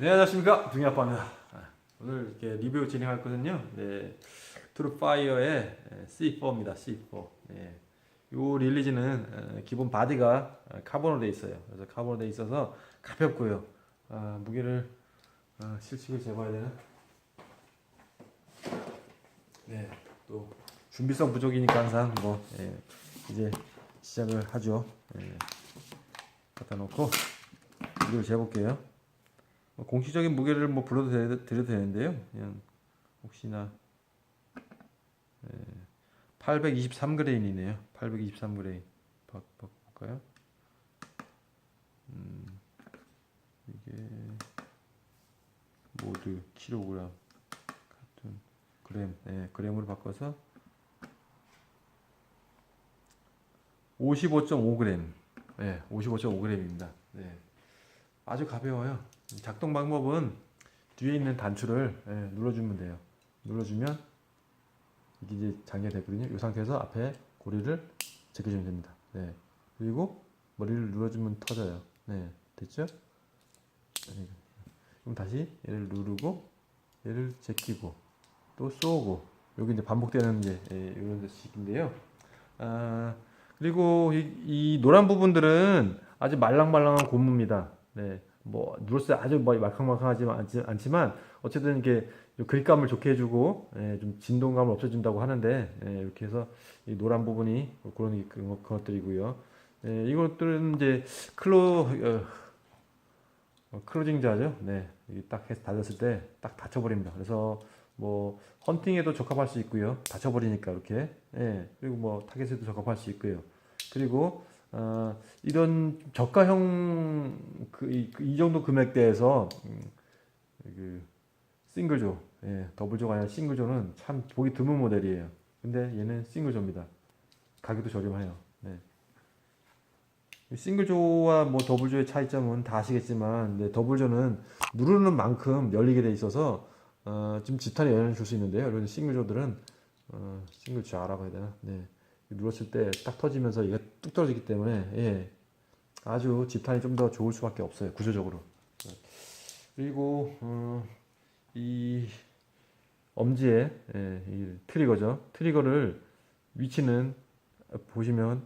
네 안녕하십니까? 둥이 아빠입니다. 아, 오늘 이렇게 리뷰 진행할 거든요. 네 트루파이어의 C4입니다 C4 네. 요 릴리즈는 어, 기본 바디가 어, 카본으로 되어 있어요. 그래서 카본으로 되어 있어서 가볍고요. 아, 무게를 아, 실측을 재봐야 되나? 네 또 준비성 부족이니까 항상 뭐 예, 이제 시작을 하죠. 예. 갖다 놓고 무게를 재볼게요. 뭐 공식적인 무게를 뭐 불러도 되, 드려도 되는데요. 그냥 혹시나 예, 823g이네요. 823g 바, 바꿀까요? 음, 이게 모두 킬로그램 같은 그램, 예, 그램으로 바꿔서 55.5g, 예, 55.5g입니다. 네, 아주 가벼워요. 작동 방법은 뒤에 있는 단추를 예, 눌러주면 돼요. 눌러주면 이게 이제 장렬됐거든요. 이 상태에서 앞에 고리를 제껴주면 됩니다. 네. 그리고 머리를 눌러주면 터져요. 네, 됐죠? 네. 그럼 다시 얘를 누르고 얘를 제끼고 또 쏘고 여기 이제 반복되는 이제 예, 이런 식인데요. 아, 그리고 이, 이 노란 부분들은 아주 말랑말랑한 고무입니다. 네. 뭐 누르스 아주 뭐 말캉말캉하지만 않지, 않지만 어쨌든 이게 그립감을 좋게 해주고 예, 좀 진동감을 없애준다고 하는데 예, 이렇게 해서 이 노란 부분이 그런 것들이고요. 예, 이것들은 이제 클로 어, 어, 클로징 자죠. 네, 딱 해서 닫았을 때 딱 닫혀버립니다. 그래서 뭐 헌팅에도 적합할 수 있고요. 닫혀버리니까 이렇게 예, 그리고 뭐 타겟에도 적합할 수 있고요. 그리고 어, 이런 저가형 그, 이, 이 정도 금액대에서 음, 그 싱글조, 예, 더블조가 아니라 싱글조는 참 보기 드문 모델이에요. 근데 얘는 싱글조입니다. 가격도 저렴해요. 네. 이 싱글조와 뭐 더블조의 차이점은 다 아시겠지만, 네, 더블조는 누르는 만큼 열리게 돼 있어서 어, 좀 집탄에 영향을 줄 수 있는데요. 이런 싱글조들은 어, 싱글자라고 해야 되나? 네. 눌렀을 때 딱 터지면서 이게 뚝 떨어지기 때문에 예, 아주 집탄이 좀 더 좋을 수밖에 없어요 구조적으로. 네. 그리고 어, 이 엄지에 예, 이 트리거죠. 트리거를 위치는 보시면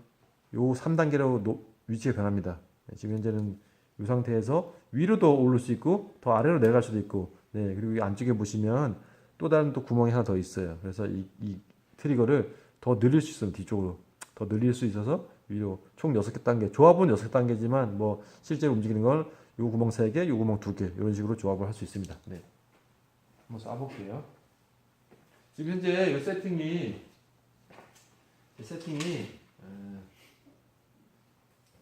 요 3단계로 위치가 변합니다. 네, 지금 현재는 이 상태에서 위로도 오를 수 있고 더 아래로 내려갈 수도 있고 네 그리고 이 안쪽에 보시면 또 다른 또 구멍이 하나 더 있어요. 그래서 이, 이 트리거를 더 늘릴 수 있어요 뒤쪽으로 더 늘릴 수 있어서 위로 총 6개 단계 조합은 6개 단계지만 뭐 실제로 움직이는 건 요 구멍 3개 요 구멍 2개 이런 식으로 조합을 할 수 있습니다 네. 한번 쏴볼게요 지금 현재 이 세팅이 이 세팅이 어,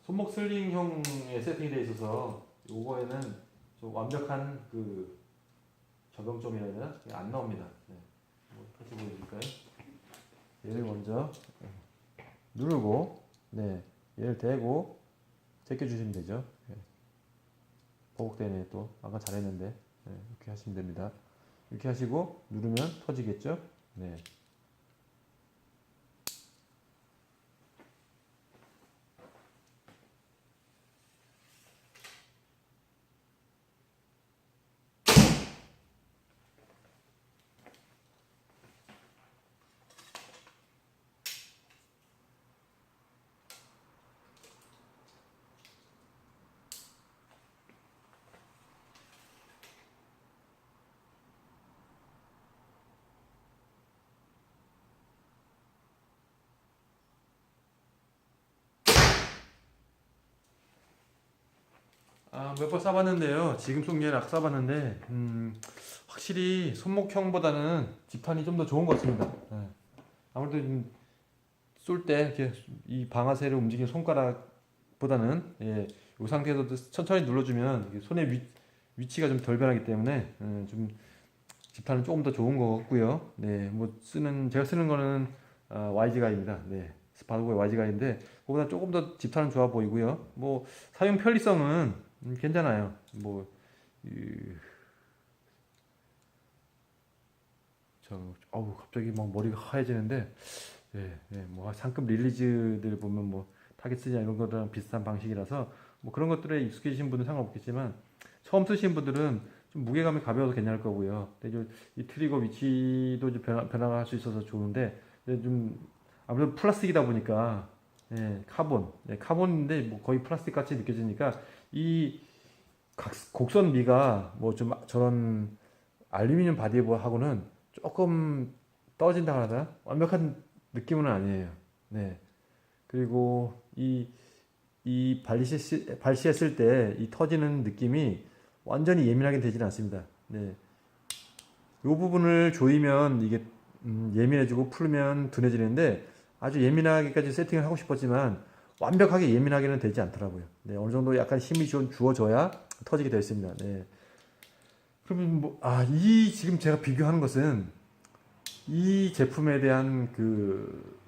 손목 슬링형의 세팅이 되어 있어서 요거에는 좀 완벽한 그 적용점이라 해야 되나? 안 나옵니다 네. 한번 다시 보여드릴까요? 얘를 먼저 누르고 네 얘를 대고 제껴 주시면 되죠. 네. 보복되네 또. 아까 잘했는데. 네, 이렇게 하시면 됩니다. 이렇게 하시고 누르면 터지겠죠? 네 아, 몇번 쏴봤는데요. 지금 속리를 악 쏴봤는데, 음, 확실히 손목형보다는 집탄이 좀 더 좋은 것 같습니다. 예. 아무래도 쏠 때 이렇게 이 방아쇠를 움직이는 손가락보다는 예, 이 상태에서 천천히 눌러주면 손의 위, 위치가 좀 덜 변하기 때문에 예, 좀 집탄은 조금 더 좋은 것 같고요. 네, 뭐 쓰는 제가 쓰는 거는 아, YG가입니다. 네, 스파르고의 YG가인데 그보다 조금 더 집탄은 좋아 보이고요. 뭐 사용 편리성은 음, 괜찮아요. 뭐, 이, 저, 어우, 갑자기 막 머리가 하얘지는데, 예, 예, 뭐, 상급 릴리즈들 보면 뭐, 타겟스냐 이런 거랑 비슷한 방식이라서, 뭐 그런 것들에 익숙해지신 분은 상관없겠지만, 처음 쓰신 분들은 좀 무게감이 가벼워서 괜찮을 거고요. 근데 이 트리거 위치도 변화, 변화가 할수 있어서 좋은데 좀 아무래도 플라스틱이다 보니까 예, 카본, 예, 카본인데 뭐 거의 플라스틱 같이 느껴지니까 이 각- 곡선 미가 뭐 좀 저런 알루미늄 바디하고는 조금 떨어진다 하나 완벽한 느낌은 아니에요. 네. 그리고 이, 이 발시, 발시했을 때 이 터지는 느낌이 완전히 예민하게 되지는 않습니다. 네. 요 부분을 조이면 이게 음, 예민해지고 풀면 둔해지는데 아주 예민하게까지 세팅을 하고 싶었지만 완벽하게 예민하게는 되지 않더라고요. 네, 어느 정도 약간 힘이 좀 주어져야 터지게 되어 있습니다. 네. 그러면 뭐, 아, 이 지금 제가 비교하는 것은 이 제품에 대한 그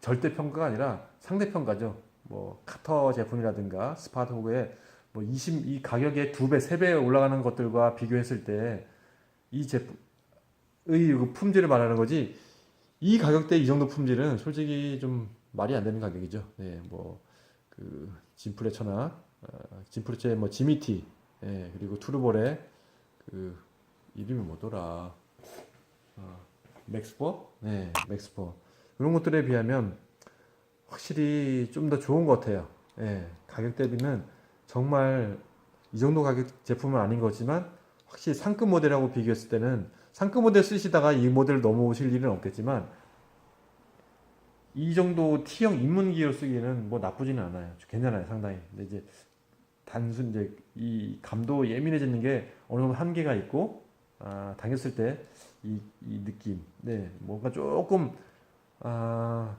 절대 평가가 아니라 상대 평가죠. 뭐 카터 제품이라든가 스파트호그의 뭐 20, 이 가격의 두 배, 세 배 올라가는 것들과 비교했을 때 이 제품의 그 품질을 말하는 거지 이 가격대 이 정도 품질은 솔직히 좀 말이 안 되는 가격이죠. 네, 뭐그 진프레처나 어, 진프레처의 뭐 지미티, 예, 그리고 투르볼의 그 이름이 뭐더라? 어, 맥스포? 네, 맥스포. 이런 것들에 비하면 확실히 좀 더 좋은 것 같아요. 예, 가격 대비는 정말 이 정도 가격 제품은 아닌 거지만 확실히 상급 모델하고 비교했을 때는 상급 모델 쓰시다가 이 모델 넘어오실 일은 없겠지만 이 정도 T형 입문기로 쓰기에는 뭐 나쁘지는 않아요. 괜찮아요, 상당히. 근데 이제 단순 이제 이 감도 예민해지는 게 어느 정도 한계가 있고 아, 당겼을 때 이 이 느낌, 네, 뭔가 조금 아,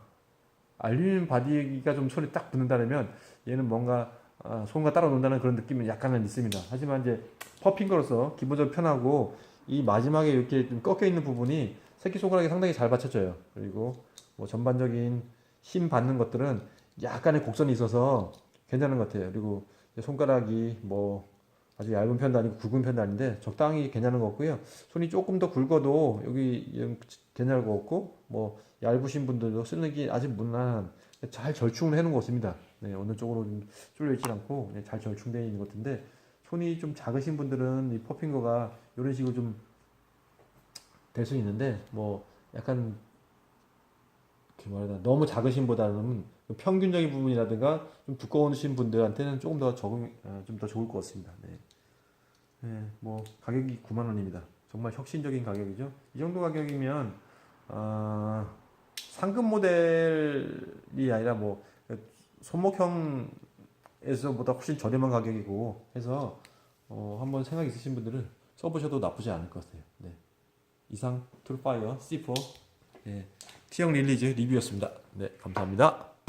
알루미늄 바디가 좀 손에 딱 붙는다면 얘는 뭔가 아, 손과 따라 논다는 그런 느낌은 약간은 있습니다. 하지만 이제 퍼핀 거로서 기본적으로 편하고 이 마지막에 이렇게 좀 꺾여 있는 부분이 새끼 손가락이 상당히 잘 받쳐져요. 그리고 뭐 전반적인 힘 받는 것들은 약간의 곡선이 있어서 괜찮은 것 같아요. 그리고 손가락이 뭐 아주 얇은 편도 아니고 굵은 편도 아닌데 적당히 괜찮은 것 같고요. 손이 조금 더 굵어도 여기 좀 괜찮을 것 같고 뭐 얇으신 분들도 쓰는 게 아직 무난한 잘 절충을 해놓은 것 같습니다. 네, 어느 쪽으로 좀 쫄려 있지 않고 네, 잘 절충되어 있는 것 같은데 손이 좀 작으신 분들은 이 퍼핑거가 이런 식으로 좀 될 수 있는데 뭐 약간 이렇게 말하다 너무 작으신 보다는 평균적인 부분이라든가 좀 두꺼우신 분들한테는 조금 더 적응 좀 더 좋을 것 같습니다. 네. 네, 뭐 가격이 9만 원입니다. 정말 혁신적인 가격이죠. 이 정도 가격이면 아, 상급 모델이 아니라 뭐 손목형 에서보다 훨씬 저렴한 가격이고 해서 어, 한번 생각 있으신 분들은 써보셔도 나쁘지 않을 것 같아요. 네. 이상 툴파이어 C4 네. T형 릴리즈 리뷰였습니다. 네, 감사합니다.